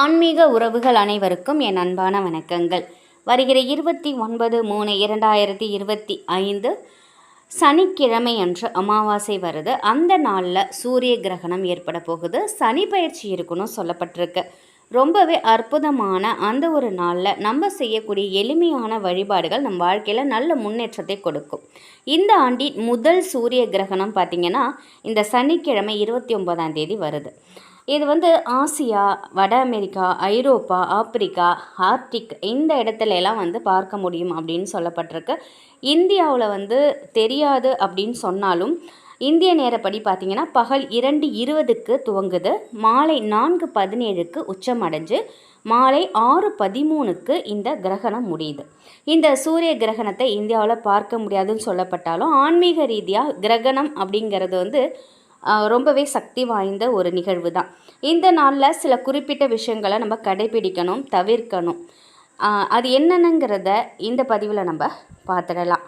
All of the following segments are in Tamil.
ஆன்மீக உறவுகள் அனைவருக்கும் என் அன்பான வணக்கங்கள். வருகிற இருபத்தி ஒன்பது மூணு இரண்டாயிரத்தி இருபத்தி ஐந்து சனிக்கிழமை அன்று அமாவாசை வருது. அந்த நாளில் சூரிய கிரகணம் ஏற்பட போகுது. சனி பயிற்சி இருக்குன்னு சொல்லப்பட்டிருக்கு. ரொம்பவே அற்புதமான அந்த ஒரு நாளில் நம்ம செய்யக்கூடிய எளிமையான வழிபாடுகள் நம் வாழ்க்கையில் நல்ல முன்னேற்றத்தை கொடுக்கும். இந்த ஆண்டின் முதல் சூரிய கிரகணம் பார்த்திங்கன்னா இந்த சனிக்கிழமை இருபத்தி ஒன்பதாம் தேதி வருது. இது வந்து ஆசியா வட அமெரிக்கா ஐரோப்பா ஆப்பிரிக்கா ஆர்டிக் இந்த இடத்துல எல்லாம் வந்து பார்க்க முடியும் அப்படின்னு சொல்லப்பட்டிருக்கு. இந்தியாவில் வந்து தெரியாது அப்படின்னு சொன்னாலும் இந்திய நேரப்படி பார்த்தீங்கன்னா பகல் இரண்டு இருபதுக்கு துவங்குது. மாலை நான்கு பதினேழுக்கு உச்சம் அடைஞ்சு மாலை ஆறு பதிமூணுக்கு இந்த கிரகணம் முடியுது. இந்த சூரிய கிரகணத்தை இந்தியாவில் பார்க்க முடியாதுன்னு சொல்லப்பட்டாலும் ஆன்மீக ரீதியாக கிரகணம் அப்படிங்கிறது வந்து ரொம்பவே சக்தி வாய்ந்த ஒரு நிகழ்வு தான் இந்த நாளில் சில குறிப்பிட்ட விஷயங்களை நம்ம கடைபிடிக்கணும் தவிர்க்கணும். அது என்னென்னங்கிறத இந்த பதிவில் நம்ம பார்த்துடலாம்.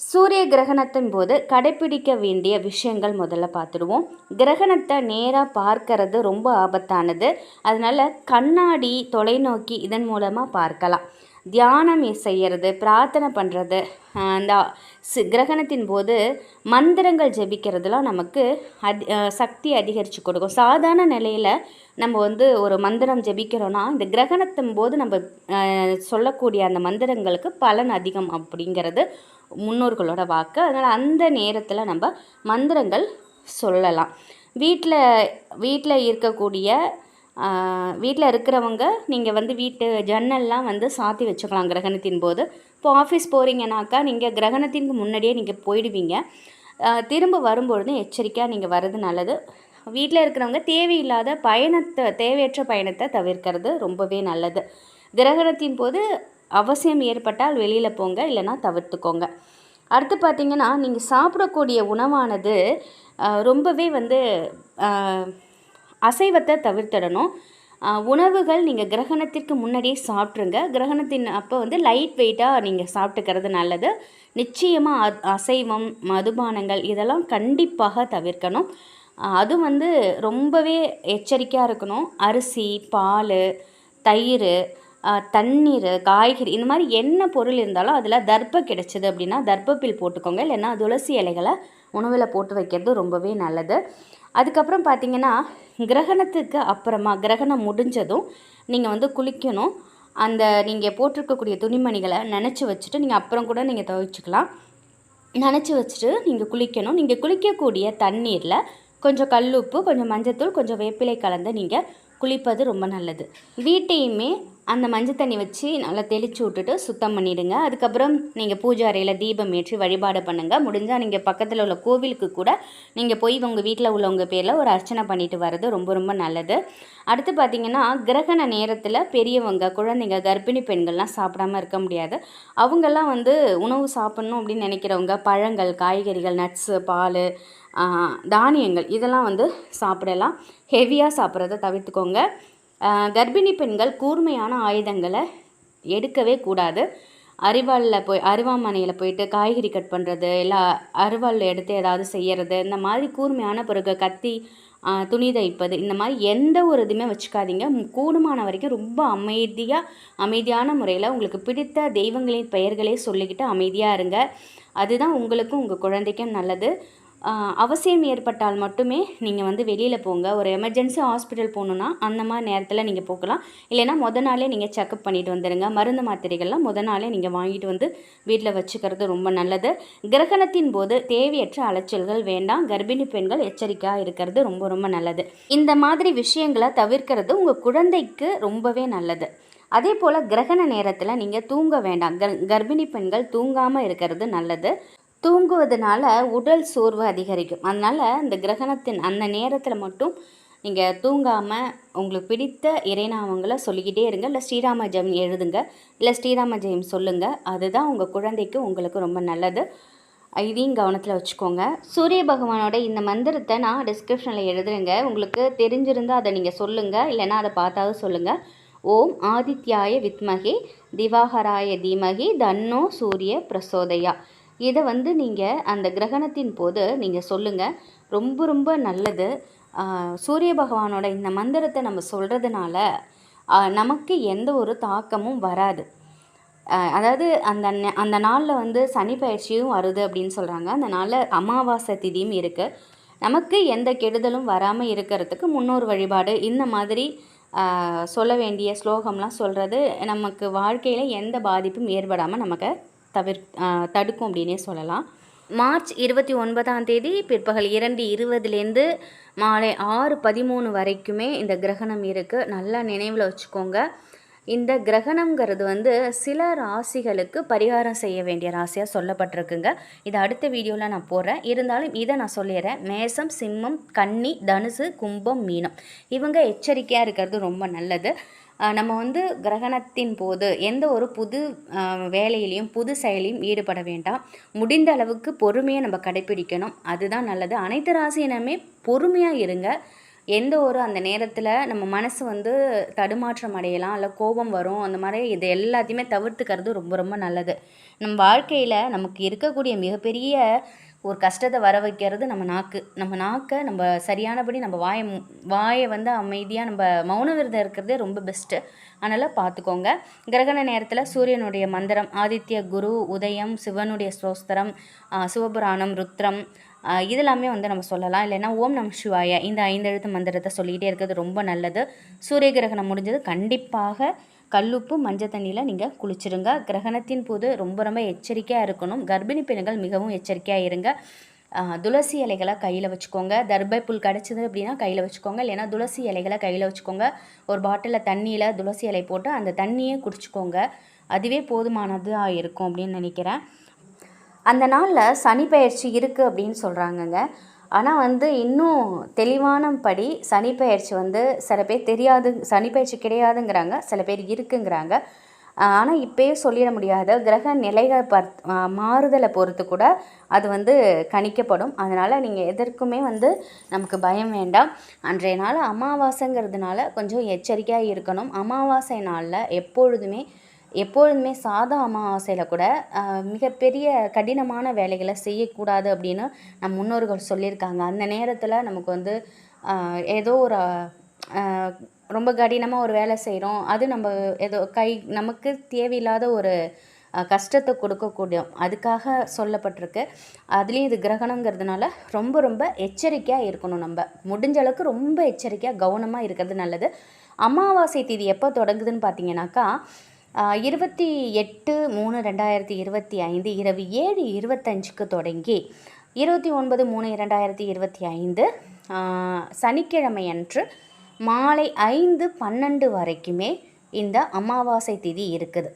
சூரிய கிரகணத்தின் போது கடைப்பிடிக்க வேண்டிய விஷயங்கள் முதல்ல பார்த்துடுவோம். கிரகணத்தை நேராக பார்க்கறது ரொம்ப ஆபத்தானது. அதனால் கண்ணாடி தொலைநோக்கி இதன் மூலமாக பார்க்கலாம். தியானம் செய்கிறது பிரார்த்தனை பண்ணுறது அந்த கிரகணத்தின் போது மந்திரங்கள் ஜெபிக்கிறதுலாம் நமக்கு அதி சக்தி அதிகரித்து கொடுக்கும். சாதாரண நிலையில் நம்ம வந்து ஒரு மந்திரம் ஜெபிக்கிறோன்னா இந்த கிரகணத்தின் போது நம்ம சொல்லக்கூடிய அந்த மந்திரங்களுக்கு பலன் அதிகம் அப்படிங்கிறது முன்னோர்களோட வாக்கு. அதனால் அந்த நேரத்தில் நம்ம மந்திரங்கள் சொல்லலாம். வீட்டில் வீட்டில் இருக்கக்கூடிய வீட்டில் இருக்கிறவங்க நீங்கள் வந்து வீட்டு ஜன்னல்லாம் வந்து சாத்தி வச்சுக்கலாம் கிரகணத்தின் போது. இப்போ ஆஃபீஸ் போகிறீங்கனாக்கா நீங்கள் கிரகணத்திற்கு முன்னாடியே நீங்கள் போயிடுவீங்க. திரும்ப வரும்பொழுது எச்சரிக்கையாக நீங்கள் வர்றது நல்லது. வீட்டில் இருக்கிறவங்க தேவையில்லாத பயணத்தை தேவையற்ற பயணத்தை தவிர்க்கிறது ரொம்பவே நல்லது. கிரகணத்தின் போது அவசியம் ஏற்பட்டால் வெளியில் போங்க இல்லைன்னா தவிர்த்துக்கோங்க. அடுத்து பார்த்தீங்கன்னா நீங்கள் சாப்பிடக்கூடிய உணவானது ரொம்பவே வந்து அசைவத்தை தவிர்த்திடணும். உணவுகள் நீங்கள் கிரகணத்திற்கு முன்னாடியே சாப்பிட்ருங்க. கிரகணத்தின் அப்போ வந்து லைட் வெயிட்டாக நீங்கள் சாப்பிட்டுக்கிறது நல்லது. நிச்சயமாக அசைவம் மதுபானங்கள் இதெல்லாம் கண்டிப்பாக தவிர்க்கணும். அது வந்து ரொம்பவே எச்சரிக்கையாக இருக்கணும். அரிசி பால் தயிர் தண்ணீர் காய்கறி இந்த மாதிரி என்ன பொருள் இருந்தாலும் அதில் தர்ப்பம் கிடைச்சிது அப்படின்னா தர்ப்பப்பில் போட்டுக்கோங்க. இல்லைன்னா துளசி இலைகளை உணவில் போட்டு வைக்கிறது ரொம்பவே நல்லது. அதுக்கப்புறம் பார்த்தீங்கன்னா கிரகணத்துக்கு அப்புறமா கிரகணம் முடிஞ்சதும் நீங்கள் வந்து குளிக்கணும். அந்த நீங்கள் போட்டிருக்கக்கூடிய துணிமணிகளை நினச்சி வச்சுட்டு நீங்கள் அப்புறம் கூட நீங்கள் துவைச்சிக்கலாம். நினச்சி வச்சுட்டு நீங்கள் குளிக்கணும். நீங்கள் குளிக்கக்கூடிய தண்ணீரில் கொஞ்சம் கல்லுப்பு கொஞ்சம் மஞ்சத்தூள் கொஞ்சம் வேப்பிலை கலந்து நீங்கள் குளிப்பது ரொம்ப நல்லது. வீட்டையுமே அந்த மஞ்சள் தண்ணி வச்சு நல்லா தெளித்து விட்டுட்டு சுத்தம் பண்ணிவிடுங்க அதுக்கப்புறம் நீங்கள் பூஜை அறையில் தீபம் ஏற்றி வழிபாடு பண்ணுங்கள் முடிஞ்சால் நீங்கள் பக்கத்தில் உள்ள கோவிலுக்கு கூட நீங்கள் போய் உங்கள் வீட்டில் உள்ளவங்க பேரில் ஒரு அர்ச்சனை பண்ணிட்டு வர்றது ரொம்ப ரொம்ப நல்லது. அடுத்து பார்த்தீங்கன்னா கிரகண நேரத்தில் பெரியவங்க குழந்தைங்க கர்ப்பிணி பெண்கள்லாம் சாப்பிடாம இருக்க முடியாது. அவங்கெல்லாம் வந்து உணவு சாப்பிட்ணும் அப்படின்னு நினைக்கிறவங்க பழங்கள் காய்கறிகள் நட்ஸு பால் தானியங்கள் இதெல்லாம் வந்து சாப்பிடலாம். ஹெவியாக சாப்பிட்றத தவிர்த்துக்கோங்க. கர்ப்பிணி பெண்கள் கூர்மையான ஆயுதங்களை எடுக்கவே கூடாது. அரிவாளில் போய் அருவாமனையில் போயிட்டு காய்கறி கட் பண்ணுறது இல்லை அருவாளில் எடுத்து ஏதாவது செய்யறது இந்த மாதிரி கூர்மையான பிறகு கத்தி துணி தைப்பது இந்த மாதிரி எந்த ஒரு இதுவுமே வச்சுக்காதீங்க. கூடுமான வரைக்கும் ரொம்ப அமைதியாக அமைதியான முறையில் உங்களுக்கு பிடித்த தெய்வங்களின் பெயர்களே சொல்லிக்கிட்டு அமைதியாக இருங்க. அதுதான் உங்களுக்கும் உங்கள் குழந்தைக்கும் நல்லது. அவசியம் ஏற்பட்டால் மட்டுமே நீங்கள் வந்து வெளியில் போங்க. ஒரு எமர்ஜென்சி ஹாஸ்பிட்டல் போகணுன்னா அந்த மாதிரி நேரத்தில் நீங்கள் போகலாம். இல்லைன்னா முத நாளே நீங்கள் செக்கப் பண்ணிட்டு வந்துடுங்க மருந்து மாத்திரைகள்லாம் முத நாளே நீங்கள் வாங்கிட்டு வந்து வீட்டில் வச்சுக்கிறது ரொம்ப நல்லது. கிரகணத்தின் போது தேவையற்ற அலைச்சல்கள் வேண்டாம். கர்ப்பிணி பெண்கள் எச்சரிக்கையாக இருக்கிறது ரொம்ப ரொம்ப நல்லது. இந்த மாதிரி விஷயங்களை தவிர்க்கிறது உங்கள் குழந்தைக்கு ரொம்பவே நல்லது. அதே போல் கிரகண நேரத்தில் நீங்கள் தூங்க வேண்டாம். கர்ப்பிணி பெண்கள் தூங்காமல் இருக்கிறது நல்லது. தூங்குவதனால உடல் சோர்வு அதிகரிக்கும். அதனால் இந்த கிரகணத்தின் அந்த நேரத்தில் மட்டும் நீங்கள் தூங்காமல் உங்களுக்கு பிடித்த இறைநாமங்களை சொல்லிக்கிட்டே இருங்க. இல்லை ஸ்ரீராம ஜெயம் எழுதுங்க. இல்லை ஸ்ரீராம ஜெயம் சொல்லுங்கள் அதுதான் உங்கள் குழந்தைக்கு உங்களுக்கு ரொம்ப நல்லது. இதையும் கவனத்தில் வச்சுக்கோங்க. சூரிய பகவானோட இந்த மந்திரத்தை நான் டிஸ்கிரிப்ஷனில் எழுதுறேங்க. உங்களுக்கு தெரிஞ்சிருந்தால் அதை நீங்கள் சொல்லுங்கள் இல்லைன்னா அதை பார்த்தாவது சொல்லுங்கள் ஓம் ஆதித்யாய வித்மகி திவாகராய தீமகி தன்னோ சூரிய பிரசோதயா. இதை வந்து நீங்கள் அந்த கிரகணத்தின் போது நீங்கள் சொல்லுங்கள் ரொம்ப ரொம்ப நல்லது. சூரிய பகவானோட இந்த மந்திரத்தை நம்ம சொல்கிறதுனால நமக்கு எந்த ஒரு தாக்கமும் வராது. அதாவது அந்த அந்த நாளில் வந்து சனி பயிற்சியும் வருது அப்படின்னு சொல்கிறாங்க அந்த நாளில் அமாவாசை திதியும் இருக்குது நமக்கு எந்த கெடுதலும் வராமல் இருக்கிறதுக்கு முன்னோர் வழிபாடு இந்த மாதிரி சொல்ல வேண்டிய ஸ்லோகம்லாம் சொல்கிறது நமக்கு வாழ்க்கையில் எந்த பாதிப்பும் ஏற்படாமல் நமக்கு தவிர் தடுக்கும் அப்படின்னே சொல்லலாம். மார்ச் இருபத்தி ஒன்பதாம் தேதி பிற்பகல் இரண்டு இருபதுலேருந்து மாலை ஆறு பதிமூணு வரைக்குமே இந்த கிரகணம் இருக்குது நல்லா நினைவில் வச்சுக்கோங்க. இந்த கிரகணம்ங்கிறது வந்து சில ராசிகளுக்கு பரிகாரம் செய்ய வேண்டிய ராசியாக சொல்லப்பட்டிருக்குங்க. இது அடுத்த வீடியோவில் நான் போடுறேன். இருந்தாலும் இதை நான் சொல்லிடுறேன். மேசம் சிம்மம் கன்னி தனுசு கும்பம் மீனம். இவங்க எச்சரிக்கையாக இருக்கிறது ரொம்ப நல்லது. நம்ம வந்து கிரகணத்தின் போது எந்த ஒரு புது வேலையிலையும் புது செயலையும் ஈடுபட வேண்டாம். முடிந்த அளவுக்கு பொறுமையை நம்ம கடைப்பிடிக்கணும் அதுதான் நல்லது. அனைத்து ராசியினமே பொறுமையாக இருங்க. எந்த ஒரு அந்த நேரத்தில் நம்ம மனசு வந்து தடுமாற்றம் அடையலாம் இல்லை கோபம் வரும் அந்த மாதிரி இது எல்லாத்தையுமே தவிர்த்துக்கிறது ரொம்ப ரொம்ப நல்லது. நம்ம வாழ்க்கையில் நமக்கு இருக்கக்கூடிய மிகப்பெரிய ஒரு கஷ்டத்தை வர வைக்கிறது நம்ம நாக்கு. நம்ம நாக்கை நம்ம சரியானபடி நம்ம வாயை வாயை வந்து அமைதியாக நம்ம மௌன விரதம் இருக்கிறதே ரொம்ப பெஸ்ட்டு அதனால் பார்த்துக்கோங்க கிரகண நேரத்தில் சூரியனுடைய மந்திரம் ஆதித்ய குரு உதயம் சிவனுடைய ஸ்ரோஸ்தரம் சிவபுராணம் ருத்ரம் இதெல்லாமே வந்து நம்ம சொல்லலாம். இல்லைன்னா ஓம் நம் சிவாய இந்த ஐந்தெழுத்து மந்திரத்தை சொல்லிக்கிட்டே இருக்கிறது ரொம்ப நல்லது. சூரிய கிரகணம் முடிஞ்சது. கண்டிப்பாக கல்லுப்பு மஞ்சள் தண்ணியில் நீங்கள் குளிச்சிடுங்க கிரகணத்தின் போது ரொம்ப ரொம்ப எச்சரிக்கையாக இருக்கணும். கர்ப்பிணி பெண்கள் மிகவும் எச்சரிக்கையாக இருங்க. துளசி இலைகளை கையில் வச்சுக்கோங்க. தர்பை புல் கிடச்சிது அப்படின்னா கையில் வச்சுக்கோங்க. இல்லைன்னா துளசி இலைகளை கையில் வச்சுக்கோங்க. ஒரு பாட்டிலில் தண்ணியில் துளசி இலை போட்டு அந்த தண்ணியே குடிச்சிக்கோங்க. அதுவே போதுமானதாக இருக்கும் அப்படின்னு நினைக்கிறேன். அந்த நாளில் சனி பயிற்சி இருக்குது அப்படின்னு சொல்கிறாங்கங்க ஆனால் வந்து இன்னும் தெளிவான படி சனி பயிற்சி வந்து சில பேர் தெரியாது சனி பயிற்சி கிடையாதுங்கிறாங்க. சில பேர் இருக்குங்கிறாங்க. ஆனால் இப்போயே சொல்லிட முடியாத. கிரக நிலைகள் பர் மாறுதலை பொறுத்து கூட அது வந்து கணிக்கப்படும். அதனால் நீங்கள் எதற்குமே வந்து நமக்கு பயம் வேண்டாம். அன்றைய நாள் அமாவாசைங்கிறதுனால கொஞ்சம் எச்சரிக்கையாக இருக்கணும். அமாவாசை நாளில் எப்பொழுதுமே எப்பொழுதுமே சாதா அமாவாசையில் கூட மிகப்பெரிய கடினமான வேலைகளை செய்யக்கூடாது அப்படின்னு நம் முன்னோர்கள் சொல்லியிருக்காங்க. அந்த நேரத்தில் நமக்கு வந்து ஏதோ ஒரு ரொம்ப கடினமாக ஒரு வேலை செய்கிறோம் அது நம்ம ஏதோ கை நமக்கு தேவையில்லாத ஒரு கஷ்டத்தை கொடுக்கக்கூடியும் அதுக்காக சொல்லப்பட்டிருக்கு. அதுலேயும் இது கிரகணங்கிறதுனால ரொம்ப ரொம்ப எச்சரிக்கையாக இருக்கணும் நம்ம. முடிஞ்ச அளவுக்கு ரொம்ப எச்சரிக்கையாக கவனமாக இருக்கிறது நல்லது. அமாவாசை தேதி எப்போ தொடங்குதுன்னு பார்த்தீங்கன்னாக்கா இருபத்தி எட்டு மூணு ரெண்டாயிரத்தி இருபத்தி ஐந்து இரவு ஏழு இருபத்தஞ்சுக்கு தொடங்கி இருபத்தி ஒன்பது மூணு இரண்டாயிரத்தி இருபத்தி ஐந்து சனிக்கிழமை அன்று மாலை ஐந்து பன்னெண்டு வரைக்குமே இந்த அமாவாசை திதி இருக்குது.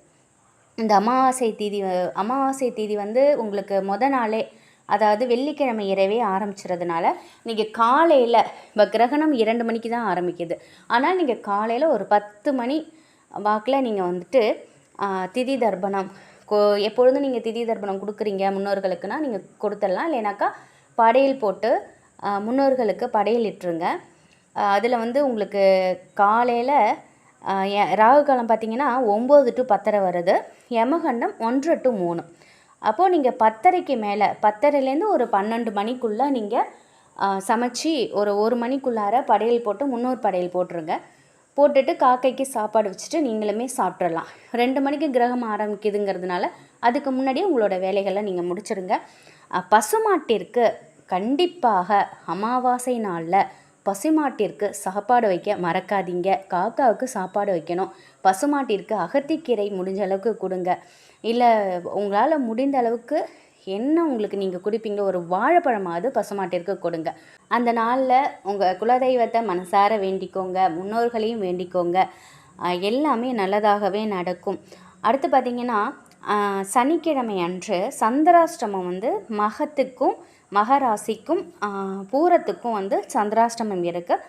இந்த அமாவாசை திதி அமாவாசை திதி வந்து உங்களுக்கு மொத நாளே அதாவது வெள்ளிக்கிழமை இரவே ஆரம்பிச்சிறதுனால நீங்கள் காலையில் இப்போ கிரகணம் இரண்டு மணிக்கு தான் ஆரம்பிக்குது. ஆனால் நீங்கள் காலையில் ஒரு பத்து மணி வாக்கில் நீங்கள் வந்துட்டு திதி தர்ப்பணம் கோ எப்பொழுதும் நீங்கள் திதி தர்ப்பணம் கொடுக்குறீங்க முன்னோர்களுக்குன்னா நீங்கள் கொடுத்துடலாம். இல்லைனாக்கா படையல் போட்டு முன்னோர்களுக்கு படையல் இட்டுருங்க. அதில் வந்து உங்களுக்கு காலையில் ராகு காலம் பார்த்தீங்கன்னா ஒம்பது டு பத்தரை வருது. யமகண்டம் ஒன்று டு மூணு. அப்போது நீங்கள் பத்தரைக்கு மேலே பத்தரைலேருந்து ஒரு பன்னெண்டு மணிக்குள்ளே நீங்கள் சமைச்சி ஒரு ஒரு மணிக்குள்ளார படையல் போட்டு முன்னோர் படையல் போட்டுருங்க. போட்டுட்டு காக்கைக்கு சாப்பாடு வச்சுட்டு நீங்களுமே சாப்பிட்றலாம் ரெண்டு மணிக்கு கிரகம் ஆரம்பிக்குதுங்கிறதுனால அதுக்கு முன்னாடியே உங்களோட வேலைகளை நீங்கள் முடிச்சிடுங்க பசுமாட்டிற்கு கண்டிப்பாக அமாவாசை நாளில் பசுமாட்டிற்கு சாப்பாடு வைக்க மறக்காதீங்க. காக்காவுக்கு சாப்பாடு வைக்கணும். பசுமாட்டிற்கு அகத்திக்கீரை முடிஞ்ச அளவுக்கு கொடுங்க. இல்லை உங்களால் முடிந்த அளவுக்கு என்ன உங்களுக்கு நீங்கள் குடிப்பீங்க? ஒரு வாழைப்பழமாவது பசுமாட்டிற்கு கொடுங்க. அந்த நாளில் உங்கள் குலதெய்வத்தை மனசார வேண்டிக்கோங்க. முன்னோர்களையும் வேண்டிக்கோங்க. எல்லாமே நல்லதாகவே நடக்கும். அடுத்து பார்த்திங்கன்னா சனிக்கிழமை அன்று சந்திராஷ்டமம் வந்து மகத்துக்கும் மகராசிக்கும் பூரத்துக்கும் வந்து சந்திராஷ்டமம் இருக்குது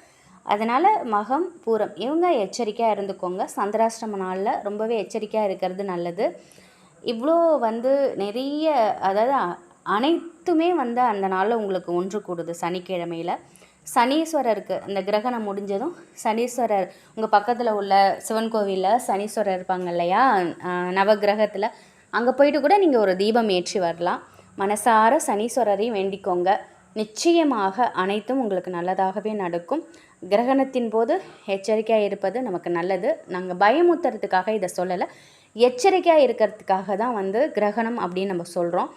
அதனால் மகம் பூரம் இவங்க எச்சரிக்கையாக இருந்துக்கோங்க. சந்திராஷ்டம நாளில் ரொம்பவே எச்சரிக்கையாக இருக்கிறது நல்லது. இவ்வளோ வந்து நிறைய அதாவது அனைத்துமே வந்து அந்த நாளில் உங்களுக்கு ஒன்று கூடுது சனிக்கிழமையில். சனீஸ்வரருக்கு இந்த கிரகணம் முடிஞ்சதும் சனீஸ்வரர் உங்கள் பக்கத்தில் உள்ள சிவன் கோவிலில் சனீஸ்வரர் இருப்பாங்க இல்லையா? நவகிரகத்தில் அங்கே போயிட்டு கூட நீங்கள் ஒரு தீபம் ஏற்றி வரலாம். மனசார சனீஸ்வரரை வேண்டிக்கோங்க. நிச்சயமாக அனைத்தும் உங்களுக்கு நல்லதாகவே நடக்கும். கிரகணத்தின் போது எச்சரிக்கையாக இருப்பது நமக்கு நல்லது. நாங்கள் பயமுத்துறதுக்காக இதை சொல்லலை. எச்சரிக்கையாக இருக்கிறதுக்காக தான் வந்து கிரகணம் அப்படின்னு நம்ம சொல்கிறோம்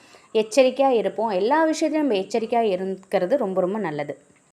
எச்சரிக்கையாக இருப்போம். எல்லா விஷயத்தையும் நம்ம எச்சரிக்கையாக இருக்கிறது ரொம்ப ரொம்ப நல்லது.